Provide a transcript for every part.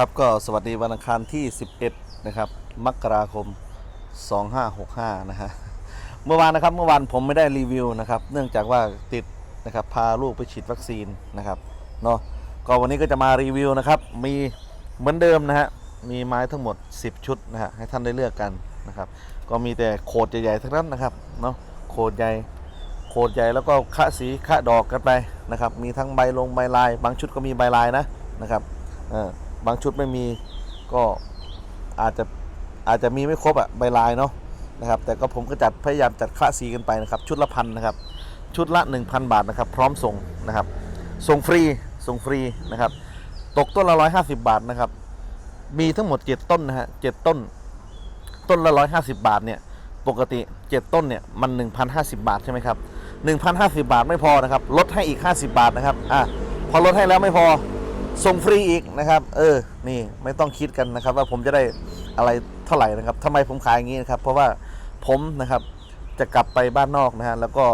ครับก็สวัสดีวันอังคารที่ 11 นะครับ มกราคม 2565 นะฮะ เมื่อวานนะครับ เมื่อวานผมไม่ได้รีวิวนะครับ เนื่องจากว่าติดนะครับ พาลูกไปฉีดวัคซีนนะครับเนาะ ก็วันนี้ก็จะมารีวิวนะครับ มีเหมือนเดิมนะฮะ มีไม้ทั้งหมด 10 ชุดนะฮะ ให้ท่านได้เลือกกันนะครับ ก็มีแต่โขดใหญ่ๆทั้งนั้นนะครับ เนาะ โขดใหญ่ โขดใหญ่แล้วก็คะสีคะดอกกันไปนะครับ มีทั้งใบลงใบลาย บางชุดก็มีใบลายนะนะครับ เออ บางชุดไม่มีก็อาจจะอาจจะมีไม่ครบอะใบลายเนาะนะครับ แต่ก็ผมก็จัดพยายามจัดคะสีกันไปนะครับ ชุดละพันนะครับ ชุดละ 1,000 บาทนะครับ พร้อมส่งนะครับ ส่งฟรีส่งฟรีนะครับ ตกต้นละ 150 บาทนะครับ มีทั้งหมด 7 ต้นนะฮะ7ต้น ต้นละ 150 บาทเนี่ยปกติ 7 ต้นเนี่ยมัน 1,050 บาทใช่ไหมครับ1,050 บาทไม่พอนะครับลดให้อีก 50 บาทนะครับอะพอลดให้แล้วไม่พอ ส่งฟรีอีกนะครับ เออ นี่ไม่ต้องคิดกันนะครับ ว่าผมจะได้อะไรเท่าไหร่นะครับทำไมผมขายอย่างนี้นะครับ เพราะว่าผมนะครับจะกลับไปบ้านนอกนะฮะแล้วก็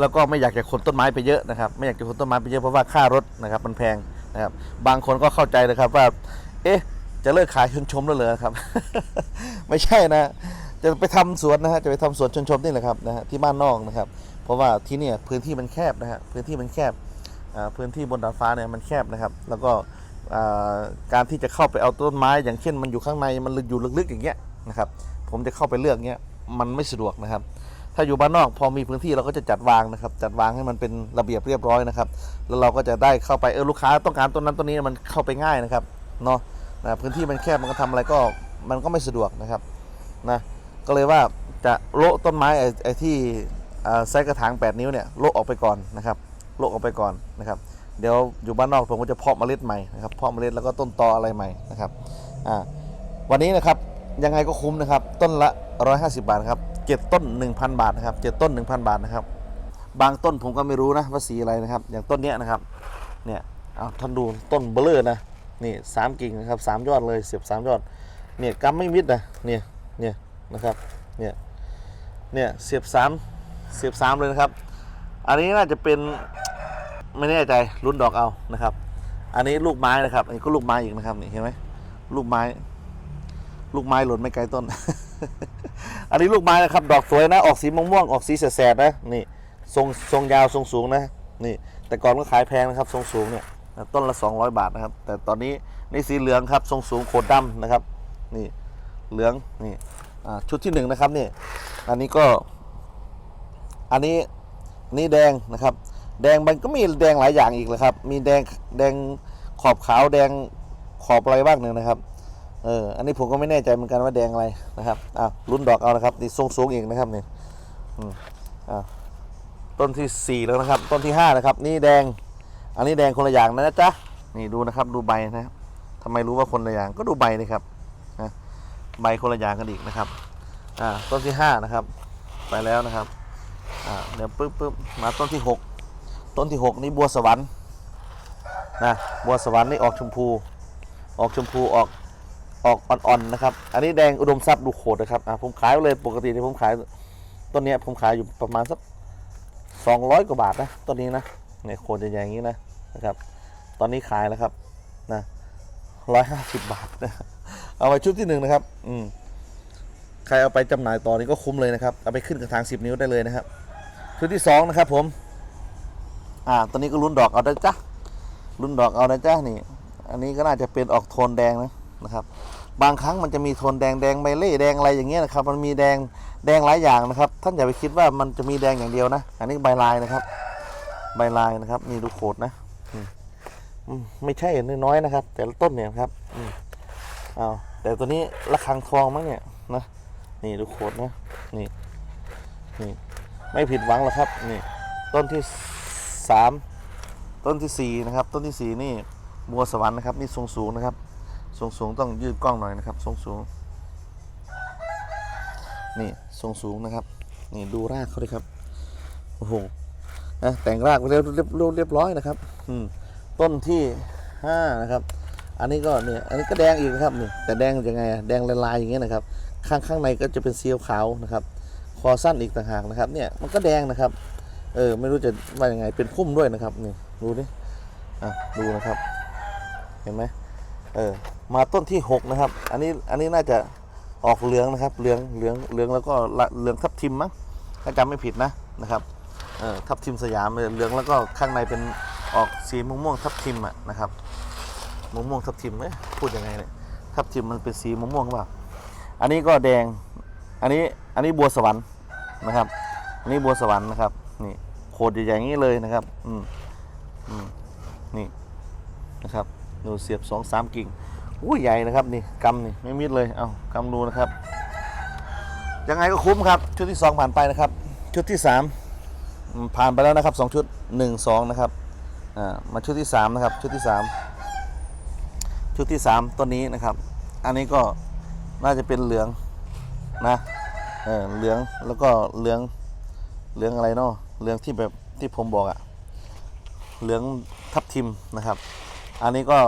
แล้วก็ไม่อยากจะขนต้นไม้ไปเยอะนะครับ ไม่อยากจะขนต้นไม้ไปเยอะเพราะว่าค่ารถนะครับ มันแพงนะครับ บางคนก็เข้าใจนะครับว่า เอ๊ะ จะเลิกขายชนชมแล้วเหรอครับ ไม่ใช่นะ จะไปทำสวนนะฮะจะไปทำสวนชนชมนี่แหละครับนะฮะที่บ้านนอกนะครับ เพราะว่าที่เนี่ยพื้นที่มันแคบนะฮะพื้นที่มันแคบ พื้นที่บนดาดฟ้าเนี่ยมันแคบนะครับ แล้วก็การที่จะเข้าไปเอาต้นไม้ อย่างเช่น มันอยู่ข้างในมันลึกอยู่ลึกๆอย่างเงี้ยนะครับผมจะเข้าไปเลือกเงี้ยมันไม่สะดวกนะครับ ถ้าอยู่บ้านนอกพอมีพื้นที่เราก็จะจัดวางนะครับ จัดวางให้มันเป็นระเบียบเรียบร้อยนะครับ แล้วเราก็จะได้เข้าไปเออลูกค้าต้องการต้นนั้นต้นนี้มันเข้าไปง่ายนะครับเนาะนะพื้นที่มันแคบมันก็ทำอะไรก็มันก็ไม่สะดวกนะครับนะก็เลยว่าจะโละต้นไม้ไอ้ที่ไซส์กระถาง 8 นิ้วเนี่ยโละออกไปก่อนนะครับ โละออกไปก่อนนะครับ เดี๋ยวอยู่บ้านนอกผมก็จะเพาะเมล็ดใหม่นะครับเพาะเมล็ดแล้วก็ต้นตออะไรใหม่นะครับอ่าวันนี้นะครับยังไงก็คุ้มนะครับ ต้นละ 150 บาทครับเจ็ดต้น 1,000 บาทนะครับเจ็ดต้น 1,000 บาทนะครับ บางต้นผมก็ไม่รู้นะว่าสีอะไรนะครับ อย่างต้นเนี้ยนะครับเนี่ยเอาท่านดูต้นเบลเลอร์นะนี่สามกิ่งนะครับสามยอดเลยเสียบสามยอดเนี่ยกำไม่มิดนะเนี่ยเนี่ยนะครับเนี่ยเนี่ยเสียบสามเสียบสามเลยนะครับ อันนี้น่าจะเป็น ไม่แน่ใจลุ้นดอกเอานะครับ อันนี้ลูกไม้นะครับ อันนี้ก็ลูกไม้อีกนะครับนี่เห็นไหมลูกไม้ ลูกไม้หล่นไม่ไกลต้น อันนี้ลูกไม้นะครับ ดอกสวยนะ ออกสีม่วงๆออกสีแสดๆนะนี่ทรงทรงยาวทรงสูงนะนี่ แต่ก่อนก็ขายแพงนะครับ ทรงสูงเนี่ยต้นละ 200 บาทนะครับ แต่ตอนนี้นี่สีเหลืองครับ ทรงสูงโคดดำนะครับ นี่เหลืองนี่ชุดที่หนึ่งนะครับนี่อันนี้ก็ อันนี้นี่แดงนะครับ แดงมันก็มีแดงหลายอย่างอีกเลยครับ มีแดงแดงขอบขาวแดงขอบอะไรบ้างหนึ่งนะครับ เออ อันนี้ผมก็ไม่แน่ใจเหมือนกันว่าแดงอะไรนะครับอะรุ่นดอกเอานะครับนี่ทรงสูงอีกนะครับนี่อืมอะต้นที่สี่แล้วนะครับ ต้นที่ห้านะครับ นี่แดง อันนี้แดงคนละอย่างนะจ๊ะ นี่ดูนะครับ ดูใบนะครับทำไมรู้ว่าคนละอย่าง ก็ดูใบนี่ครับนะใบคนละอย่างกันอีกนะครับ อ่า ต้นที่ห้านะครับ ไปแล้วนะครับ อ่า เดี๋ยวปึ๊บปึ๊บมาต้นที่หก ต้นที่หกนี่บัวสวรรค์นะบัวสวรรค์นี่ออกชมพู ออกชมพูออกออกอ่อนๆนะครับ อันนี้แดงอุดมทรัพย์ดูโขดนะครับอ่าผมขายเลยปกติที่ผมขายต้นนี้ผมขายอยู่ประมาณสักสองร้อยกว่าบาทนะต้นนี้นะเนี่ยโขดใหญ่ๆอย่างนี้นะนะครับ ตอนนี้ขายแล้วครับนะร้อยห้าสิบบาทนะเอาไว้ชุดที่หนึ่งนะครับ อืมใครเอาไปจำหน่ายต่อนี่ก็คุ้มเลยนะครับ เอาไปขึ้นกระถาง10นิ้วได้เลยนะครับ ชุดที่2นะครับผม อ่าตอนนี้ก็ลุ้นดอกเอาได้จ้ะลุ้นดอกเอานะจ้ะนี่ อันนี้ก็น่าจะเป็นออกโทนแดงนะนะครับ บางครั้งมันจะมีโทนแดงแดงใบเล่แดงอะไรอย่างเงี้ยนะครับ มันมีแดงแดงหลายอย่างนะครับ ท่านอย่าไปคิดว่ามันจะมีแดงอย่างเดียวนะ อันนี้ใบลายนะครับ ใบลายนะครับนี่ดูโขดนะอืมไม่ใช่น้อยๆนะครับ แต่ละต้นเนี่ยครับอืมเอาแต่ตัวนี้ระฆังทองมั้งเนี่ยนะนี่ดูโขดนะนี่นี่ไม่ผิดหวังหรอกครับ นี่ ต้นที่ สามต้นที่สี่นะครับ ต้นที่สี่นี่บัวสวรรค์นะครับนี่ทรงสูงนะครับทรงสูงต้องยืดกล้องหน่อยนะครับทรงสูง นี่ทรงสูงนะครับ นี่ดูรากเขาดิครับโอ้โหนะแต่งรากไปเรียบเรียบเรียบร้อยนะครับ อืมต้นที่ห้านะครับ อันนี้ก็เนี่ยอันนี้ก็แดงอีกนะครับนี่แต่แดงยังไงแดงลายๆอย่างเงี้ยนะครับ ข้างข้างในก็จะเป็นเซียวขาวนะครับ คอสั้นอีกต่างหากนะครับ เนี่ยมันก็แดงนะครับ เออ ไม่รู้จะว่ายังไงเป็นพุ่มด้วยนะครับนี่ดูดิอะดูนะครับ เห็นไหมเออมาต้นที่หกนะครับ อันนี้อันนี้น่าจะออกเหลืองนะครับเหลืองเหลืองเหลืองแล้วก็เหลืองทับทิมมั้งถ้าจำไม่ผิดนะนะครับเออทับทิมสยามเหลืองแล้วก็ข้างในเป็นออกสีม่วงม่วงๆทับทิมอะนะครับม่วงม่วงๆทับทิมเอ้ยพูดยังไงเนี่ยทับทิมมันเป็นสีม่วงม่วงๆเปล่าอันนี้ก็แดงอันนี้อันนี้บัวสวรรค์นะครับ อันนี้บัวสวรรค์นะครับ นี่โคดใหญ่ๆอย่างนี้เลยนะครับอืมอืมนี่นะครับดูเสียบสองสามกิ่งอู้ใหญ่นะครับนี่กำนี่ไม่มิดเลยเอากำดูนะครับ ยังไงก็คุ้มครับ ชุดที่สองผ่านไปนะครับ ชุดที่สามผ่านไปแล้วนะครับสองชุดหนึ่งสองนะครับอ่ามาชุดที่สามนะครับ ชุดที่สามชุดที่สามต้นนี้นะครับ อันนี้ก็น่าจะเป็นเหลืองนะเออเหลืองแล้วก็เหลืองเหลืองอะไรเนาะ เหลืองที่แบบที่ผมบอกอะเหลืองทับทิมนะครับ อันนี้ก็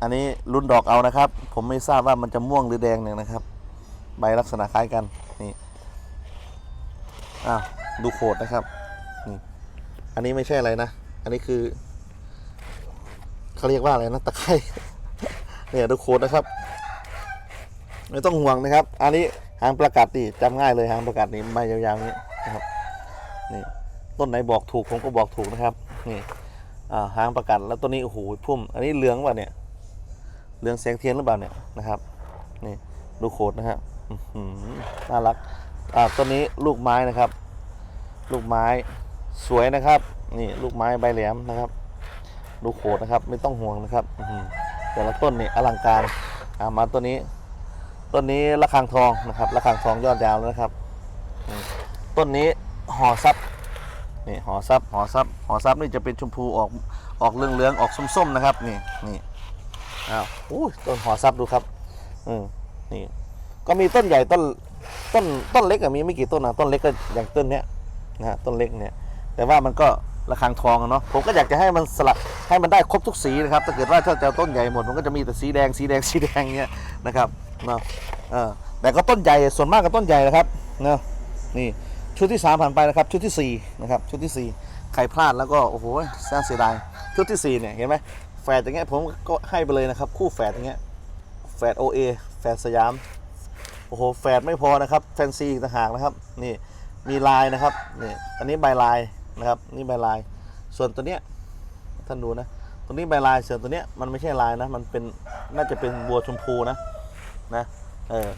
อันนี้รุ่นดอกเอานะครับ ผมไม่ทราบว่ามันจะม่วงหรือแดงเนี่ยนะครับ ใบลักษณะคล้ายกันนี่อ้าวดูโขดนะครับนี่อันนี้ไม่ใช่อะไรนะ อันนี้คือเขาเรียกว่าอะไรนะตะไคร้เนี่ยดูโขดนะครับไม่ต้องห่วงนะครับ อันนี้หางประกาศนี่จำง่ายเลยหางประกาศนี่ใบยาวๆนี้นะครับ นี่ต้นไหนบอกถูกผมก็บอกถูกนะครับนี่หางประกาศแล้วต้นนี้โอ้โหพุ่ม อันนี้เหลืองป่ะเนี่ยเหลืองแสงเทียนหรือเปล่าเนี่ยนะครับนี่ดูโคดนะครับน่ารักอ่าต้นนี้ลูกไม้นะครับ ลูกไม้สวยนะครับนี่ลูกไม้ใบแหลมนะครับดูโขดนะครับ ไม่ต้องห่วงนะครับแต่ละต้นนี่อลังการามาต้นนี้ ต้นนี้ระฆังทองนะครับระฆังทองยอดยาวแล้วนะครับ ต้นนี้ ห่อซับนี่ห่อซับห่อซับห่อซับนี่จะเป็นชมพูออกออกเหลืองๆออกส้มๆนะครับนี่นี่อ้าวอู้ยต้นห่อซับดูครับอืมนี่ก็มีต้นใหญ่ต้นต้นต้นเล็กอะมีไม่กี่ต้นนะต้นเล็กก็อย่างต้นเนี้ยนะฮะต้นเล็กเนี่ย แต่ว่ามันก็ระฆังทองเนาะผมก็อยากจะให้มันสลับให้มันได้ครบทุกสีนะครับ ถ้าเกิดว่าถ้าจะเอาต้นใหญ่หมดมันก็จะมีแต่สีแดงสีแดงสีแดงเงี้ยนะครับเนาะเออแต่ก็ต้นใหญ่ส่วนมากก็ต้นใหญ่นะครับเนาะนี่ ชุดที่สามผ่านไปนะครับ ชุดที่สี่นะครับ ชุดที่สี่ใครพลาดแล้วก็โอ้โหสร้างเสียดาย ชุดที่สี่เนี่ย เห็นไหมแฝดอย่างเงี้ยผมก็ให้ไปเลยนะครับ คู่แฝดอย่างเงี้ยแฝดโอเอแฝดสยาม โอ้โห แฝดไม่พอนะครับ แฟนซีอีกต่างหากนะครับ นี่ มีลายนะครับ นี่ อันนี้ใบลายนะครับ นี่ใบลาย ส่วนตัวเนี้ย ท่านดูนะ ตัวนี้ใบลาย ส่วนตัวเนี้ยมันไม่ใช่ลายนะ มันเป็น น่าจะเป็นบัวชมพูนะ นะ เออ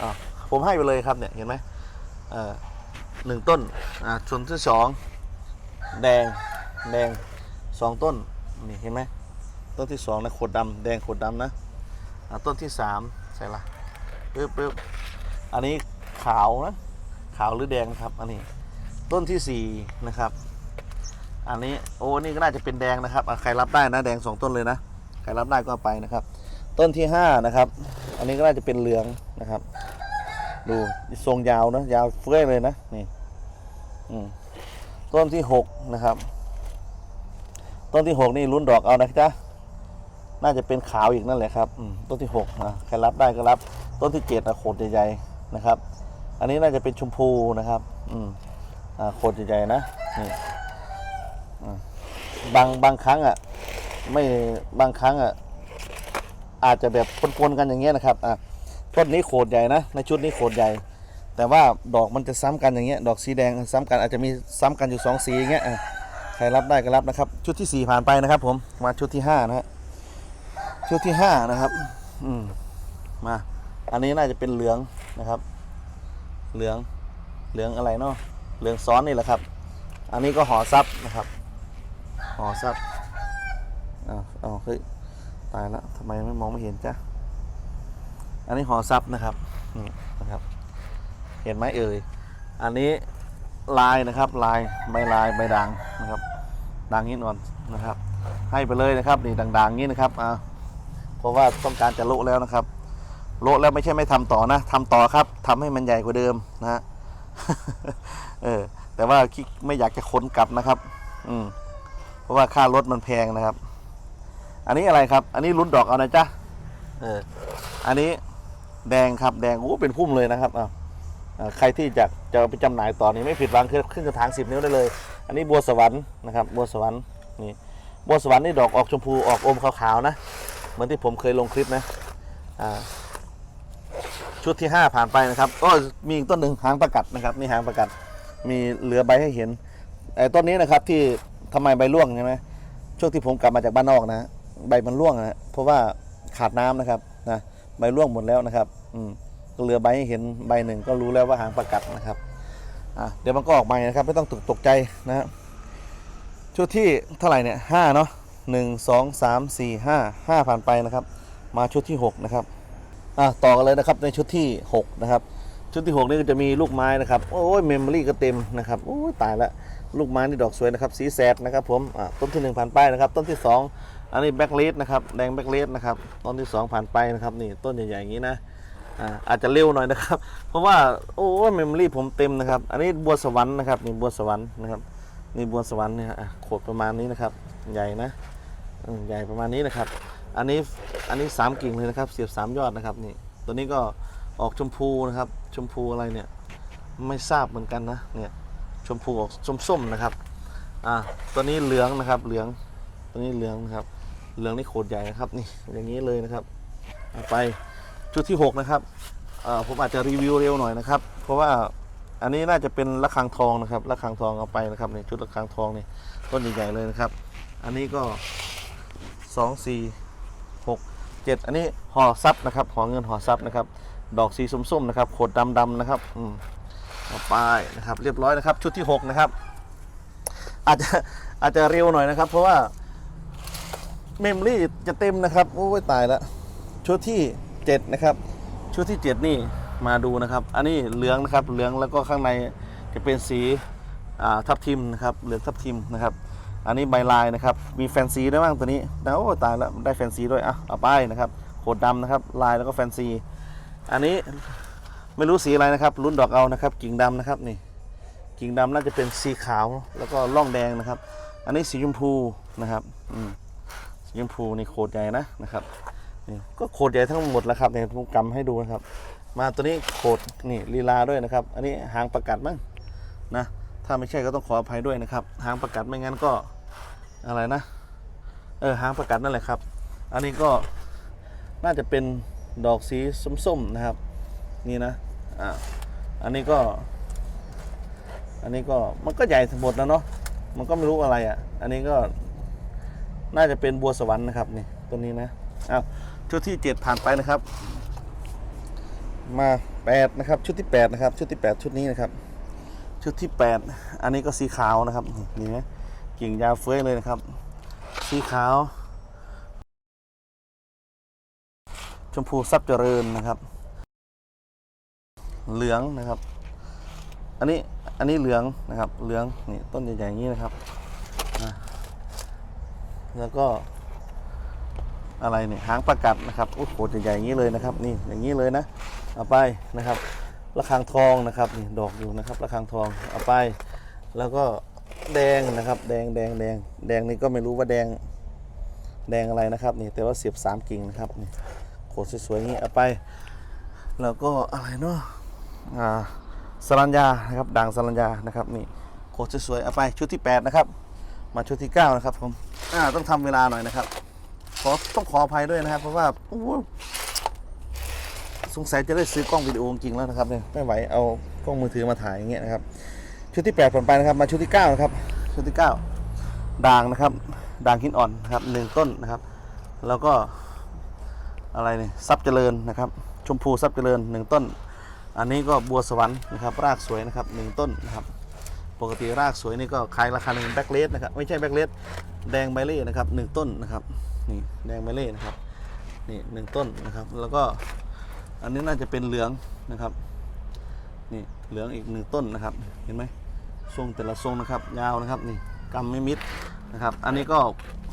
อะผมให้ไปเลยครับเนี่ย เห็นไหมเออ หนึ่งต้น อ่าส่วนที่สองแดงแดงสองต้นนี่เห็นไหมต้นที่สองนะขวดดำแดงขวดดำนะอ่าต้นที่สามใช่ละปึ๊บปึ๊บอันนี้ขาวนะขาวหรือแดงครับอันนี้ต้นที่สี่นะครับ อันนี้โอ้นี่ก็น่าจะเป็นแดงนะครับใครรับได้นะแดงสองต้นเลยนะใครรับได้ก็ไปนะครับ ต้นที่ห้านะครับ อันนี้ก็น่าจะเป็นเหลืองนะครับ ดูทรงยาวนะยาวเฟ้ยเลยนะนี่ต้นที่หกนะครับ ต้นที่หกนี่ลุ้นดอกเอานะจ๊ะน่าจะเป็นขาวอีกนั่นแหละครับอืต้นที่หกนะใครรับได้ก็รับ ต้นที่เจ็ดนะโขดใหญ่ๆนะครับ อันนี้น่าจะเป็นชมพูนะครับ อืมอ่าโขดใหญ่ๆนะนี่บางบางครั้งอะ ไม่บางครั้งอะอาจจะแบบปนๆกันอย่างเงี้ยนะครับอะ ต้นนี้โขดใหญ่นะในชุดนี้โขดใหญ่ แต่ว่าดอกมันจะซ้ำกันอย่างเงี้ยดอกสีแดงซ้ำกันอาจจะมีซ้ำกันอยู่สองสีอย่างเงี้ยใครรับได้ก็รับนะครับ ชุดที่สี่ผ่านไปนะครับ ผมมาชุดที่ห้านะฮะชุดที่ห้านะครับอืมมาอันนี้น่าจะเป็นเหลืองนะครับ เหลืองเหลืองอะไรเนาะเหลืองซ้อนนี่แหละครับ อันนี้ก็ห่อซับนะครับห่อซับอ้าวอ้าวเฮ้ยตายแล้วทำไมไม่มองไม่เห็นจ้ะ อันนี้หอซับนะครับนี่นะครับ เห็นไหมเอ่ยอันนี้ลายนะครับลายใบลายใบด่างนะครับด่างนี้นอนนะครับ ให้ไปเลยนะครับนี่ด่างๆนี้นะครับอ่าเพราะว่าต้องการจะโละแล้วนะครับ โละแล้วไม่ใช่ไม่ทำต่อนะทำต่อครับทำให้มันใหญ่กว่าเดิมนะฮะเออแต่ว่าไม่อยากจะขนกลับนะครับ อืมเพราะว่าค่ารถมันแพงนะครับ อันนี้อะไรครับ อันนี้ลุ้นดอกเอานะจ๊ะเอออันนี้ แดงครับแดงโอ้เป็นพุ่มเลยนะครับอ้าวอ่าใครที่จะจะไปจำหน่ายต่อนี่ไม่ผิดหวังคือขึ้นกระถางสิบนิ้วได้เลย อันนี้บัวสวรรค์นะครับบัวสวรรค์นี่บัวสวรรค์นี่ดอกออกชมพูออกอมขาวๆนะเหมือนที่ผมเคยลงคลิปนะอ่าชุดที่ 5 ผ่านไปนะครับก็มีอีกต้นหนึ่งหางประกัดนะครับนี่หางประกัดมีเหลือใบให้เห็นไอ้ต้นนี้นะครับที่ทำไมใบร่วงใช่ไหมช่วงที่ผมกลับมาจากบ้านนอกนะ ใบมันร่วงนะเพราะว่าขาดน้ำนะครับนะ ใบร่วงหมดแล้วนะครับ อืมก็เหลือใบให้เห็นใบหนึ่งก็รู้แล้วว่าหางประกัดนะครับอะเดี๋ยวมันก็ออกมานะครับ ไม่ต้องตกตกใจนะฮะชุดที่เท่าไหร่เนี่ยห้าเนาะหนึ่งสองสามสี่ห้าห้าผ่านไปนะครับ มาชุดที่หกนะครับอะต่อกันเลยนะครับในชุดที่หกนะครับ ชุดที่หกนี่ก็จะมีลูกไม้นะครับโอ้ยเมมโมรี่ก็เต็มนะครับโอ้ยตายละลูกไม้นี่ดอกสวยนะครับ สีแสดนะครับ ผมอะต้นที่หนึ่งผ่านไปนะครับ ต้นที่สอง อันนี้แบ็กเลสนะครับแดงแบ็กเลสนะครับต้นที่สองผ่านไปนะครับนี่ต้นใหญ่ๆอย่างนี้นะอ่าอาจจะเร็วหน่อยนะครับ เพราะว่าโอ้เมมโมรี่ผมเต็มนะครับ อันนี้บัวสวรรค์นะครับนี่บัวสวรรค์นะครับนี่บัวสวรรค์เนี่ยอะโขดประมาณนี้นะครับใหญ่นะใหญ่ประมาณนี้นะครับ อันนี้อันนี้สามกิ่งเลยนะครับ เสียบสามยอดนะครับนี่ตัวนี้ก็ออกชมพูนะครับ ชมพูอะไรเนี่ยไม่ทราบเหมือนกันนะเนี่ยชมพูออกส้มๆนะครับอ่าตัวนี้เหลืองนะครับเหลืองตัวนี้เหลืองนะครับ เหลืองนี่โคตรใหญ่นะครับนี่อย่างนี้เลยนะครับไปชุดที่หกนะครับผมอาจจะรีวิวเร็วหน่อยนะครับ เพราะว่าอันนี้น่าจะเป็นระฆังทองนะครับระฆังทองเอาไปนะครับนี่ชุดระฆังทองนี่ต้นใหญ่ๆเลยนะครับ อันนี้ก็สองสี่หกเจ็ดอันนี้ห่อซับนะครับห่อเงินห่อซับนะครับ ดอกสีส้มๆนะครับโขดดำๆนะครับอืมเอาไปนะครับ เรียบร้อยนะครับ ชุดที่ 6 นะครับ อาจจะอาจจะเร็วหน่อยนะครับ เพราะว่า เมมรี่จะเต็มนะครับ โอ้ยตายแล้วชุดที่ 7 นะครับ ชุดที่ 7 นี่มาดูนะครับ อันนี้เหลืองนะครับ เหลืองแล้วก็ข้างในจะเป็นสีทับทิมนะครับ เหลืองทับทิมนะครับ อันนี้ใบลายนะครับ มีแฟนซีด้วยบ้างตัวนี้นะโอ้ตายแล้วได้แฟนซีด้วยอะเอาไปนะครับโขดดำนะครับ ลายแล้วก็แฟนซี อันนี้ไม่รู้สีอะไรนะครับรุ่นดอกเอานะครับ กิ่งดำนะครับนี่ กิ่งดำน่าจะเป็นสีขาวแล้วก็ร่องแดงนะครับ อันนี้สีชมพูนะครับ อืม สีชมพูนี่โคตรใหญ่นะนะครับนี่ก็โคตรใหญ่ทั้งหมดแล้วครับเนี่ยผมกำให้ดูนะครับ มาตัวนี้โคตรนี่ลีลาด้วยนะครับ อันนี้หางประกัดมั้งนะถ้าไม่ใช่ก็ต้องขออภัยด้วยนะครับ หางประกัดไม่งั้นก็อะไรนะเออหางประกัดนั่นแหละครับ อันนี้ก็น่าจะเป็นดอกสีส้มๆนะครับ นี่นะอ่าอันนี้ก็ อันนี้ก็มันก็ใหญ่ทั้งหมดแล้วเนาะมันก็ไม่รู้อะไรอะ อันนี้ก็ น่าจะเป็นบัวสวรรค์นะครับนี่ตัวนี้นะอ้าวชุดที่เจ็ดผ่านไปนะครับ มาแปดนะครับ ชุดที่แปดนะครับ ชุดที่แปดชุดนี้นะครับ ชุดที่แปดอันนี้ก็สีขาวนะครับนี่นะกิ่งยาวเฟ้ยเลยนะครับ สีขาว ชมพูซับเจริญนะครับ เหลืองนะครับ อันนี้อันนี้เหลืองนะครับ เหลืองนี่ต้นใหญ่ๆอย่างนี้นะครับ แล้วก็อะไรเนี่ยหางประกัดนะครับโอ้โหใหญ่ๆอย่างนี้เลยนะครับ นี่อย่างนี้เลยนะเอาไปนะครับระฆังทองนะครับนี่ดอกอยู่นะครับระฆังทองเอาไป แล้วก็แดงนะครับ แดงแดงแดงแดงนี่ก็ไม่รู้ว่าแดงแดงอะไรนะครับนี่แต่ว่าเสียบสามกิ่งนะครับนี่โขดสวยๆอย่างนี้เอาไป แล้วก็อะไรเนาะอ่าสรัญญานะครับด่างสรัญญานะครับนี่โขดสวยๆเอาไปชุดที่ 8 นะครับ มาชุดที่ 9 นะครับผม อ่าต้องทำเวลาหน่อยนะครับ ขอต้องขออภัยด้วยนะครับ เพราะว่าโอ้โหสงสัยจะได้ซื้อกล้องวิดีโอจริงแล้วนะครับเนี่ยไม่ไหวเอากล้องมือถือมาถ่ายอย่างเงี้ยนะครับ ชุดที่8ผ่านไปนะครับ มาชุดที่9นะครับ ชุดที่9ด่างนะครับ ด่างหินอ่อนนะครับหนึ่งต้นนะครับ แล้วก็อะไรเนี่ยซับเจริญนะครับ ชมพูซับเจริญหนึ่งต้น อันนี้ก็บัวสวรรค์นะครับ รากสวยนะครับหนึ่งต้นนะครับ ปกติรากสวยนี่ก็ขายราคาหนึ่งแบ็กเลสนะครับไม่ใช่แบ็กเลสแดงใบเล่นะครับหนึ่งต้นนะครับนี่แดงใบเล่นะครับนี่หนึ่งต้นนะครับ แล้วก็อันนี้น่าจะเป็นเหลืองนะครับนี่เหลืองอีกหนึ่งต้นนะครับ เห็นไหมทรงแต่ละทรงนะครับ ยาวนะครับนี่กำไม่มิดนะครับ อันนี้ก็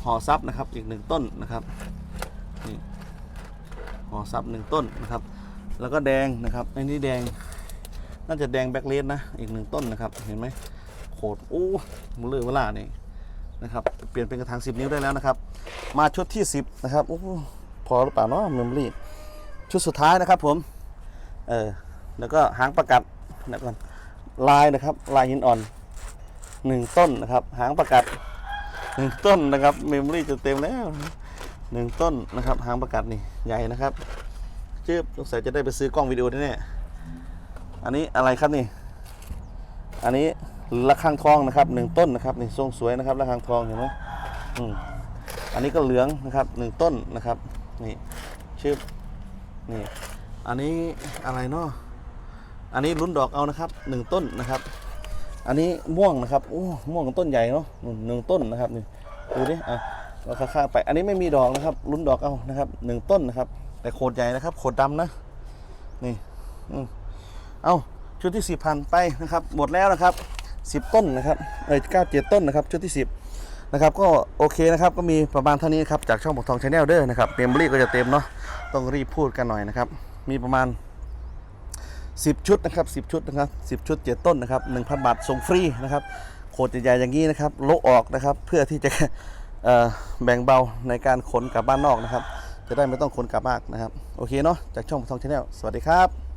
ห่อซับนะครับอีกหนึ่งต้นนะครับนี่ห่อซับหนึ่งต้นนะครับ แล้วก็แดงนะครับอ้นี่แดงน่าจะแดงแบ็กเลสนะอีกหนึ่งต้นนะครับเห็นไหม โขดโอ้มือเลยเวลานี่นะครับ เปลี่ยนเป็นกระถาง10 นิ้วได้แล้วนะครับ มาชุดที่ 10 นะครับโอ้พอหรือเปล่าเนาะเมมโมรี่ชุดสุดท้ายนะครับผม เออแล้วก็หางประกัดนะก่อนลายนะครับ ลายหินอ่อนหนึ่งต้นนะครับ หางประกัดหนึ่งต้นนะครับเมมโมรี่จะเต็มแล้วหนึ่งต้นนะครับ หางประกัดนี่ใหญ่นะครับจืบสงสัยจะได้ไปซื้อกล้องวิดีโอแน่ๆอันนี้อะไรครับนี่ อันนี้ ระฆังทองนะครับหนึ่งต้นนะครับนี่ทรงสวยนะครับระฆังทองเห็นไหมอืมอันนี้ก็เหลืองนะครับหนึ่งต้นนะครับนี่ชื่อนี่อันนี้อะไรเนาะอันนี้ลุ้นดอกเอานะครับหนึ่งต้นนะครับ อันนี้ม่วงนะครับโอ้ม่วงต้นใหญ่เนาะหนึ่งต้นนะครับนี่ดูดิอะเราข้างๆไป อันนี้ไม่มีดอกนะครับลุ้นดอกเอานะครับหนึ่งต้นนะครับ แต่โขดใหญ่นะครับโขดดำนะ นี่อืมเอาชุดที่สิบพันไปนะครับ หมดแล้วนะครับ สิบต้นนะครับเอ้ยเก้าเจ็ดต้นนะครับชุดที่สิบนะครับก็โอเคนะครับก็มีประมาณเท่านี้ครับจากช่องบอกทองชาแนลเด้อนะครับเมมโมรี่ก็จะเต็มเนาะต้องรีบพูดกันหน่อยนะครับมีประมาณ 10 ชุดนะครับ10 ชุดนะครับ10 ชุด 7 ต้นนะครับ1,000 บาทส่งฟรีนะครับโคตรใหญ่ๆอย่างนี้นะครับโลออกนะครับเพื่อที่จะแบ่งเบาในการขนกลับบ้านนอกนะครับ จะได้ไม่ต้องขนกลับมากนะครับ โอเคเนาะจากช่องทองชาแนลสวัสดีครับ